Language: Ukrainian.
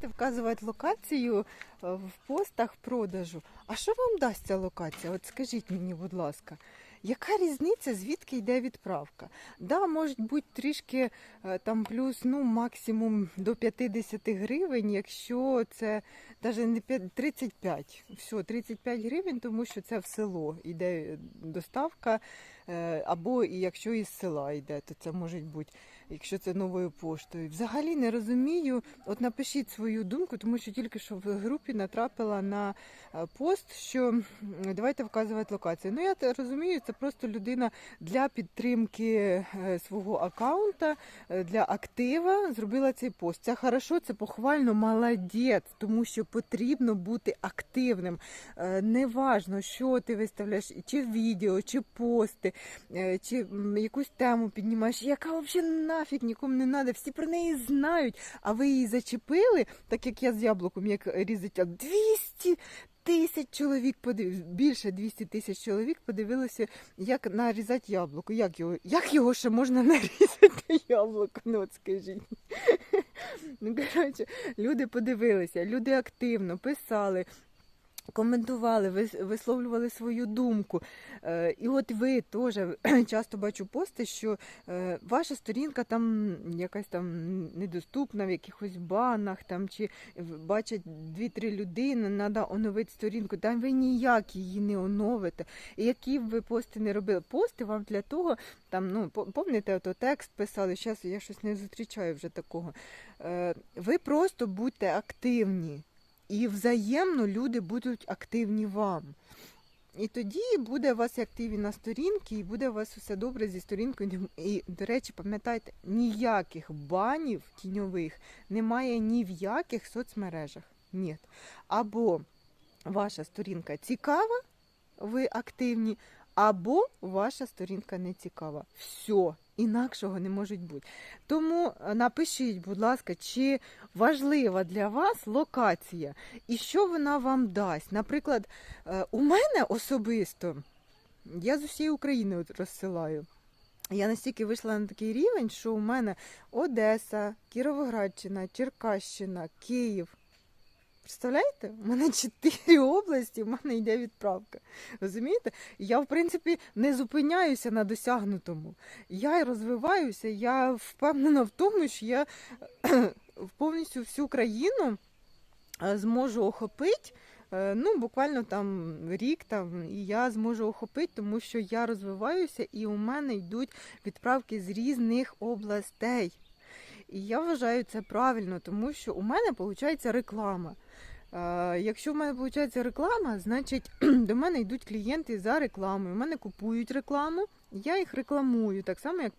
Давайте вказувати локацію е, в постах продажу. А що вам дасть ця локація? От скажіть мені, будь ласка, яка різниця, звідки йде відправка? Да, може бути трішки е, там плюс, ну максимум до 50 гривень, якщо це навіть не п'ят- 35. Все, 35 гривень, тому що це в село йде доставка. Е, Або і якщо із села йде, то це може бути, якщо це новою поштою. Взагалі не розумію. От напишіть свою думку, тому що тільки що в групі натрапила на е, пост, що давайте вказувати локацію. Ну я розумію, це просто людина для підтримки е, свого аккаунта, для актива зробила цей пост. Це хорошо, це похвально, молодець, тому що потрібно бути активним. Неважно, що ти виставляєш, чи відео, чи пости, чи якусь тему піднімаєш, яка взагалі нафіг нікому не треба, всі про неї знають, а ви її зачепили, так як я з яблуком, як різать 200 тисяч чоловік подив... більше 200 тисяч чоловік подивилися, як нарізати яблуко. Як його, як його ще можна нарізати яблуко? Ну от скажіть. Ну, коротше, люди подивилися, люди активно писали. Коментували, вис- висловлювали свою думку. Е, І от ви теж часто бачу пости, що е, ваша сторінка там якась там недоступна в якихось банах, там чи бачать дві-три людини, треба оновити сторінку. Та ви ніяк її не оновите. Які б ви пости не робили, пости вам для того, там, ну, по- помните, ото текст писали, зараз я щось не зустрічаю вже такого. Е, Ви просто будьте активні. І взаємно люди будуть активні вам. І тоді буде у вас активі на сторінки, і буде у вас все добре зі сторінкою. І, до речі, пам'ятайте, ніяких банів тіньових немає ні в яких соцмережах. Ні. Або ваша сторінка цікава, ви активні, або ваша сторінка не цікава. Все, інакшого не може бути. Тому е, напишіть, будь ласка, чи важлива для вас локація і що вона вам дасть. Наприклад, е, у мене особисто, я з усієї України розсилаю. Я настільки вийшла на такий рівень, що у мене Одеса, Кіровоградщина, Черкащина, Київ. Представляєте? У мене чотири області, в мене йде відправка. Розумієте? Я, в принципі, не зупиняюся на досягнутому. Я розвиваюся, я впевнена в тому, що я повністю всю країну е, зможу охопити. е, Ну, буквально там рік там, і я зможу охопити, тому що я розвиваюся і у мене йдуть відправки з різних областей. І я вважаю це правильно, тому що у мене виходить реклама. Е, Якщо в мене виходить реклама, значить до мене йдуть клієнти за рекламою. У мене купують рекламу, я їх рекламую, так само як ти